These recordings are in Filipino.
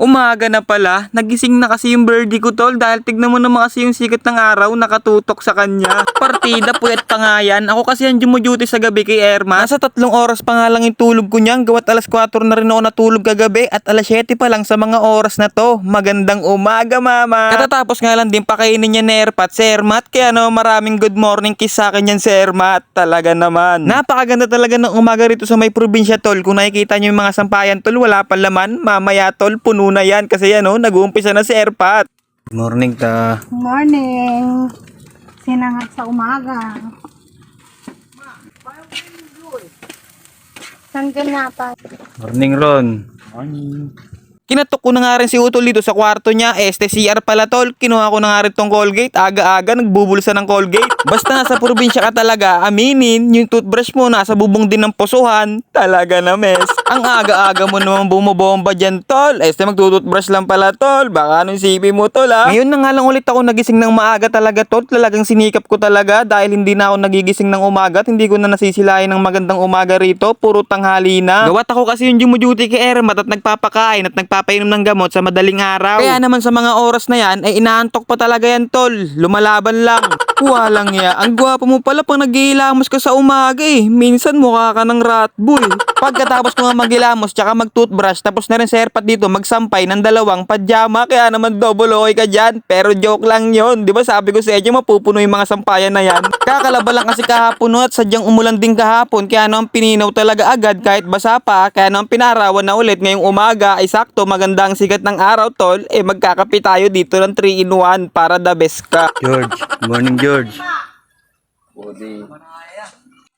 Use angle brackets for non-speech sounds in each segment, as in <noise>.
Umaga na pala, nagising na kasi yung birdie ko tol dahil tignan mo naman kasi yung sikat ng araw nakatutok sa kanya. Partida puyat pa nga yan. Ako kasi yan dumuduty sa gabi kay Erma. Nasa tatlong oras pa nga lang yung tulog ko niyan. Gawat alas 4 na rin ako natulog kagabi at alas 7 pa lang sa mga oras na to. Magandang umaga mama. Katatapos nga lang din pakainin niya ni Erpat si Ermat. Kaya no maraming good morning kiss sa akin yan si Ermat. Talaga naman. Napakaganda talaga ng umaga rito sa may probinsya tol. Kung nakikita niyo yung mga sampayan tol wala pa laman. Mamaya tol puno na yan kasi yan oh nag-uumpisa na si Erpat. Morning ta. Morning. Sinangat sa umaga. Sandyan nga pa. Morning Ron. Morning. Kinatok ko na nga rin si Utol dito sa kwarto niya. Este CR pala tol. Kinuha ko na nga rin tong Colgate. Aga-aga nagbubulsa ng Colgate. Basta nasa probinsya ka talaga, aminin, yung toothbrush mo nasa bubong din ng pusuhan. Talaga na mes. Ang aga-aga mo naman bumobomba dyan tol. Este magtututbrush lang pala tol. Baka anong sipi mo tol ha. Ngayon na nga lang ulit ako nagising ng maaga talaga tol. Talagang sinikap ko talaga dahil hindi na ako nagigising ng umaga at hindi ko na nasisilayan ng magandang umaga rito. Puro tanghali na. Gawat ako kasi yung dumuduty kay Ermat at nagpapakain at nagpapainom ng gamot sa madaling araw. Kaya naman sa mga oras na yan ay inaantok pa talaga yan tol. Lumalaban lang. <laughs> Walang ya. Ang gwapo mo pala pag naghihilamos ka sa umaga eh. Minsan mukha ka ng rat boy. Pagkatapos ko nga maghilamos tsaka mag-toothbrush tapos na rin si Erpat dito magsampay ng dalawang pajama kaya naman double okay ka dyan. Pero joke lang yon Di ba sabi ko sa inyo mapupuno yung mga sampayan na yan. Kakalaba lang kasi kahapon no, at sadyang umulan din kahapon kaya naman pininaw talaga agad kahit basa pa kaya naman pinarawan na ulit ngayong umaga ay sakto magandang sikat ng araw tol eh magkakape tayo dito ng 3 in 1 para the best ka. George, morning George.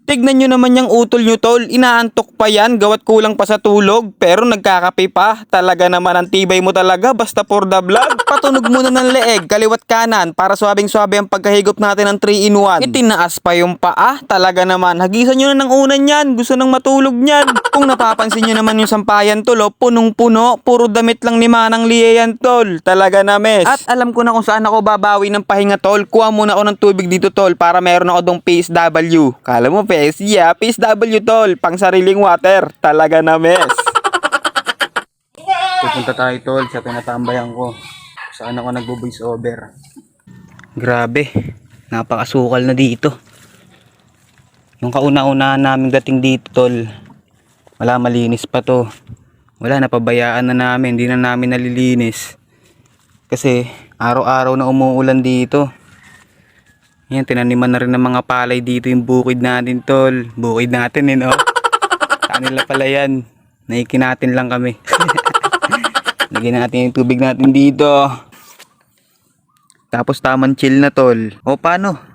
Tignan nyo naman yung utol nyo tol, inaantok pa yan, gawat kulang pa sa tulog, pero nagkakape pa. Talaga naman ang tibay mo talaga, basta for the vlog. Patunog muna ng leeg, kaliwat kanan, para swabing-swabe ang pagkahigop natin ng 3 in 1. Itinaas pa yung paa, talaga naman. Hagisan nyo na ng unan yan, gusto nang matulog niyan. Kung napapansin nyo naman yung sampayan tol, oh, punong-puno, puro damit lang ni Manang Lie yan tol. Talaga na mes. At alam ko na kung saan ako babawi ng pahinga tol, kuha muna ako ng tubig dito tol, para meron ako dong PSW. Kala mo PS, yeah, PSW tol, pang sariling water. Talaga na mes. Pupunta tayo tol sa tinatambayan ko. Saan ako nagbo-voice over. Grabe, napakasukal na dito. Nung kauna-una namin dating dito tol, wala malinis pa to. Wala, napabayaan na namin, hindi na namin nalilinis. Kasi araw-araw na umuulan dito. Yan, tinaniman na rin ng mga palay dito yung bukid natin tol. Bukid natin eh no. <laughs> Kanila pala yan. Naikin natin lang kami. <laughs> Lagyan natin yung tubig natin dito. Tapos tamang chill na tol. O paano?